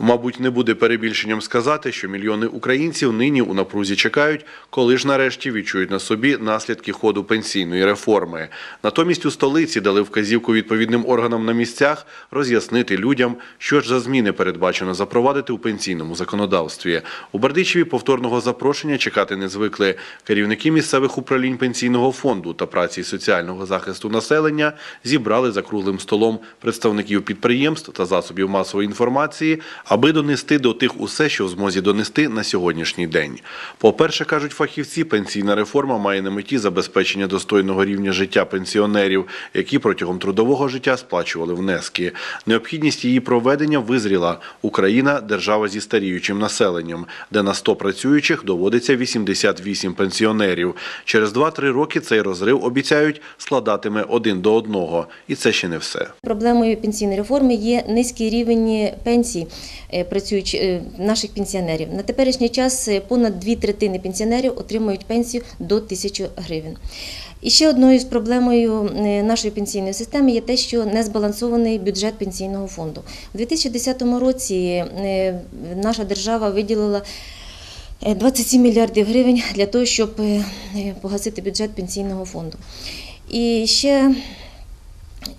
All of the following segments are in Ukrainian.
Мабуть, не буде перебільшенням сказати, що мільйони українців нині у напрузі чекають, коли ж нарешті відчують на собі наслідки ходу пенсійної реформи. Натомість у столиці дали вказівку відповідним органам на місцях роз'яснити людям, що ж за зміни передбачено запровадити у пенсійному законодавстві. У Бердичеві повторного запрошення чекати не звикли. Керівники місцевих управлінь пенсійного фонду та праці соціального захисту населення зібрали за круглим столом представників підприємств та засобів масової інформації, аби донести до тих усе, що в змозі донести на сьогоднішній день. По-перше, кажуть фахівці, пенсійна реформа має на меті забезпечення достойного рівня життя пенсіонерів, які протягом трудового життя сплачували внески. Необхідність її проведення визріла. Україна держава зі старіючим населенням, де на 100 працюючих доводиться 88 пенсіонерів. Через 2-3 роки цей розрив обіцяють складатиме один до одного, і це ще не все. Проблемою пенсійної реформи є низький рівень пенсій е, працююч- е, наших пенсіонерів. На теперішній час е, понад дві третини пенсіонерів отримують пенсію до тисячі гривень. І ще одною з проблемою нашої пенсійної системи є те, що не збалансований бюджет пенсійного фонду. У 2010 році наша держава виділила е, 27 мільярдів гривень для того, щоб погасити бюджет пенсійного фонду. І ще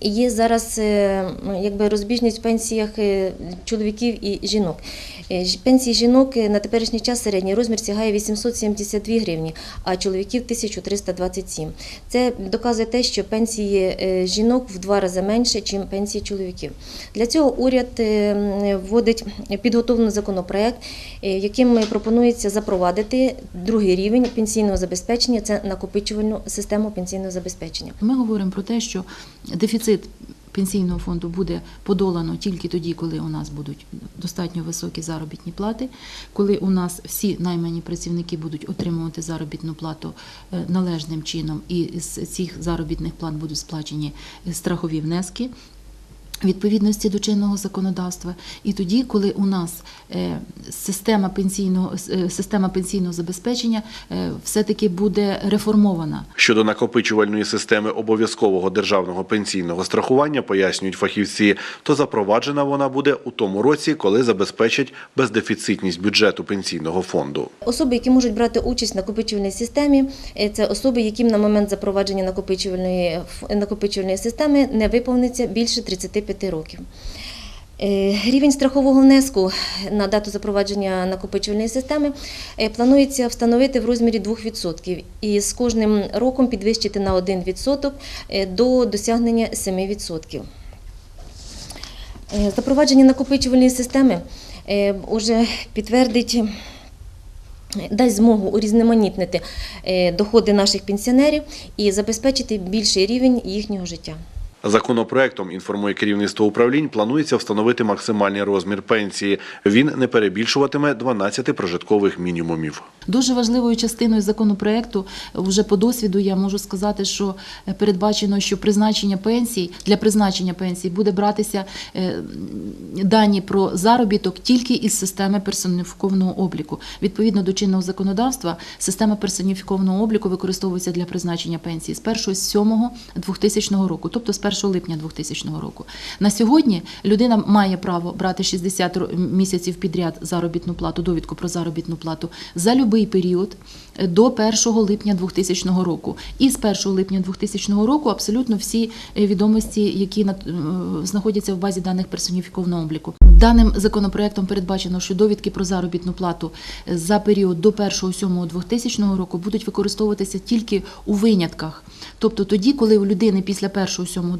Є зараз е, якби розбіжність в пенсіях е, чоловіків і жінок. Е, Пенсії жінок на теперішній час середній розмір сягає 872 гривні, а чоловіків 1327. Це доказує те, що пенсії жінок в два рази менше, ніж пенсії чоловіків. Для цього уряд вводить підготовлений законопроект, яким пропонується запровадити другий рівень пенсійного забезпечення це накопичувальну систему пенсійного забезпечення. Ми говоримо про те, що дефіцит пенсійного фонду буде подолано тільки тоді, коли у нас будуть достатньо високі заробітні плати, коли у нас всі наймані працівники будуть отримувати заробітну плату е, належним чином, і з цих заробітних плат будуть сплачені е, страхові внески. Відповідності до чинного законодавства, і тоді, коли у нас е, система пенсійного е, система пенсійного забезпечення е, все-таки буде реформована. Щодо накопичувальної системи обов'язкового державного пенсійного страхування, пояснюють фахівці, то запроваджена вона буде у тому році, коли забезпечать бездефіцитність бюджету пенсійного фонду. Особи, які можуть брати участь в накопичувальній системі, це особи, яким на момент запровадження накопичувальної, ф- накопичувальної системи не виповниться більше 35 років. Е, Рівень страхового внеску на дату запровадження накопичувальної системи е, планується встановити в розмірі 2% і з кожним роком підвищити на 1% е, до досягнення 7%. Е, Запровадження накопичувальної системи уже підтвердить дасть змогу урізноманітнити доходи наших пенсіонерів і забезпечити більший рівень їхнього життя. Законопроектом, інформує керівництво управлінь, планується встановити максимальний розмір пенсії. Він не перебільшуватиме 12 прожиткових мінімумів. Дуже важливою частиною законопроекту, вже по досвіду я можу сказати, що е, передбачено, що призначення пенсій для призначення пенсій буде братися е, дані про заробіток тільки із системи персоніфікованого обліку. Відповідно до чинного законодавства, система персоніфікованого обліку використовується для призначення пенсії з 1 7 2000 року, тобто з 1 липня 2000 року. На сьогодні людина має право брати 60 місяців підряд заробітну плату, довідку про заробітну плату за будь-який період до 1 липня 2000 року. І з 1 липня 2000 року абсолютно всі е, відомості, які е, знаходяться в базі даних персоніфікованого обліку. Даним законопроектом передбачено, що довідки про заробітну плату е, за період до 1.7.2000 року будуть використовуватися тільки у винятках. Тобто тоді, коли у людини після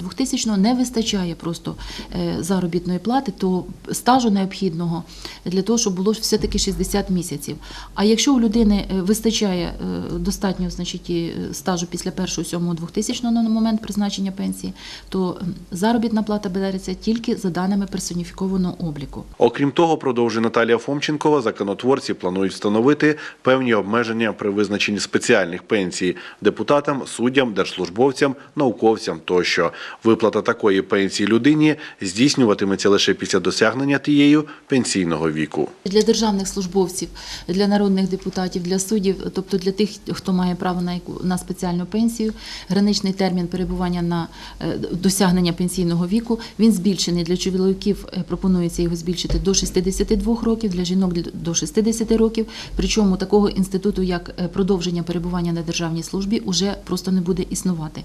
1.7.2000 не вистачає просто е, заробітної плати, то стажу необхідного для того, щоб було все-таки 60 місяців. А якщо у людини е, вистачає е, достатньо значить, стажу після 1.7.2000 на момент призначення пенсії, то заробітна плата береться тільки за даними персоніфікованого обліку. Окрім того, продовжує Наталія Фомченкова, законотворці планують встановити певні обмеження при визначенні спеціальних пенсій депутатам, суддям, держслужбовцям, науковцям тощо. Виплата такої пенсії людині здійснюватиметься лише після досягнення тією пенсійного віку. Для державних службовців, для народних депутатів, для суддів, тобто для тих, хто має право на яку на спеціальну пенсію, граничний термін перебування на е, досягнення пенсійного віку він збільшений для чоловіків. е, Пропонується його збільшити до 62 років, для жінок до 60 років. Причому такого інституту, як е, продовження перебування на державній службі, уже просто не буде існувати.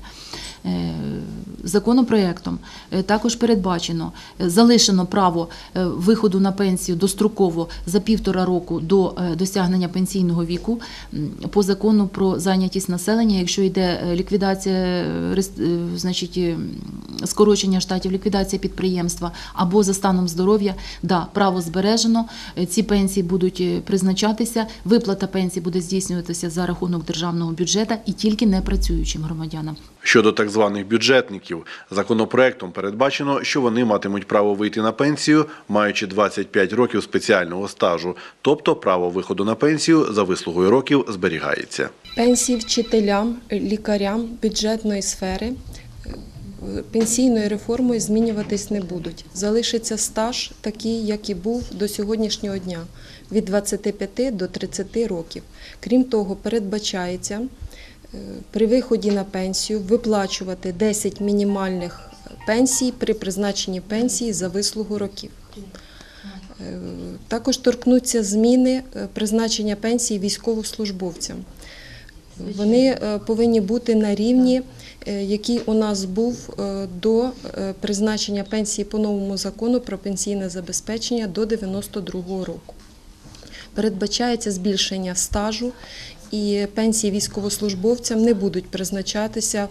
Законопроектом е, також передбачено, е, залишено право е, виходу на пенсію достроково за півтора року до досягнення пенсійного віку по закону про зайнятість населення, якщо йде ліквідація, значить скорочення штатів, ліквідація підприємства або за станом здоров'я, да, право збережено. Е, Ці пенсії будуть е, призначатися. Виплата пенсії буде здійснюватися за рахунок державного бюджету і тільки непрацюючим громадянам. Щодо так званих бюджетників, законопроектом передбачено, що вони матимуть право вийти на пенсію, маючи 25 років спеціального стажу, тобто право виходу на пенсію за вислугою років зберігається. Пенсії вчителям, лікарям бюджетної сфери пенсійною реформою змінюватись не будуть. Залишиться стаж такий, як і був до сьогоднішнього дня від 25 до 30 років. Крім того, передбачається е, при виході на пенсію виплачувати 10 мінімальних пенсій при призначенні пенсії за вислугу років. Е, Також торкнуться зміни е, призначення пенсії військовослужбовцям. Вони е, повинні бути на рівні, е, який у нас був е, до призначення пенсії по новому закону про пенсійне забезпечення до 92-го року. Передбачається збільшення стажу, і пенсії військовослужбовцям не будуть призначатися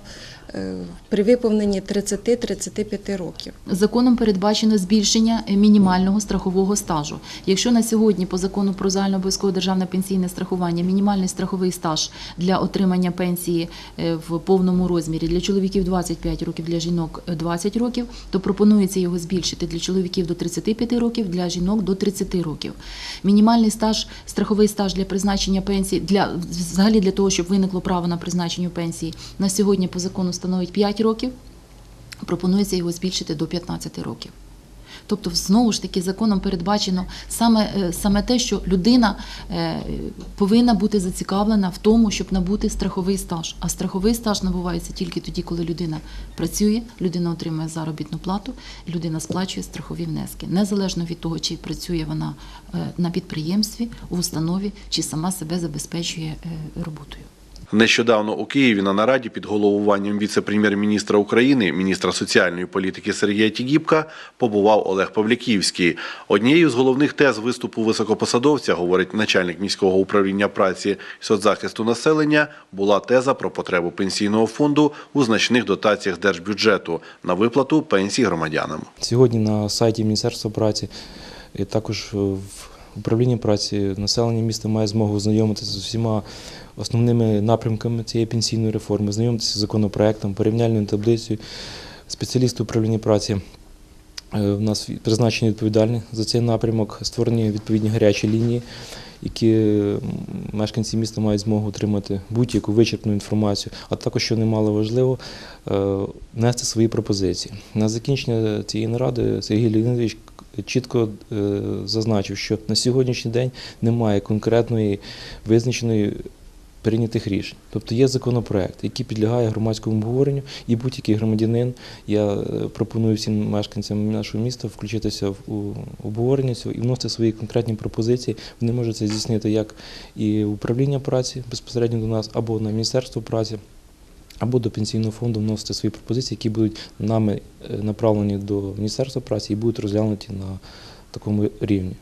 при виповненні 30-35 років. Законом передбачено збільшення е, мінімального страхового стажу. Якщо на сьогодні по закону про загальнообов'язкове державне пенсійне страхування мінімальний страховий стаж для отримання пенсії е, в повному розмірі для чоловіків 25 років, для жінок е, 20 років, то пропонується його збільшити для чоловіків до 35 років, для жінок до 30 років. Мінімальний стаж, страховий стаж для призначення пенсії для взагалі для того, щоб виникло право на призначення пенсії, на сьогодні по закону становить 5 років пропонується його збільшити до 15 років. Тобто, знову ж таки, законом передбачено саме, е, саме те, що людина е, повинна бути зацікавлена в тому, щоб набути страховий стаж. А страховий стаж набувається тільки тоді, коли людина працює, людина отримує заробітну плату, людина сплачує страхові внески, незалежно від того, чи працює вона е, на підприємстві, у установі, чи сама себе забезпечує роботою. Нещодавно у Києві на нараді під головуванням віце-прем'єр-міністра України, міністра соціальної політики Сергія Тігіпка, побував Олег Павляківський. Однією з головних тез виступу високопосадовця, говорить начальник міського управління праці і соцзахисту населення, була теза про потребу пенсійного фонду у значних дотаціях держбюджету на виплату пенсій громадянам. Сьогодні на сайті Міністерства праці і також в управлінні праці населення міста має змогу знайомитися з усіма основними напрямками цієї пенсійної реформи, знайомитися з законопроектом, порівняльною таблицею. Спеціалісти управління праці е, в нас призначені відповідальні за цей напрямок, створені відповідні гарячі лінії, які мешканці міста мають змогу отримати будь-яку вичерпну інформацію, а також, що немало важливо, е, внести свої пропозиції. На закінчення цієї наради Сергій Леонідович чітко е, зазначив, що на сьогоднішній день немає конкретної визначеної прийнятих рішень. Тобто є законопроект, який підлягає громадському обговоренню, і будь-який громадянин, я е, пропоную всім мешканцям нашого міста включитися в обговорення цього і вносити свої конкретні пропозиції. Вони можуть це здійснити як і управління праці безпосередньо до нас, або на Міністерство праці. Або до пенсійного фонду вносити свої пропозиції, які будуть нами е, направлені до Міністерства праці і будуть розглянуті на такому рівні.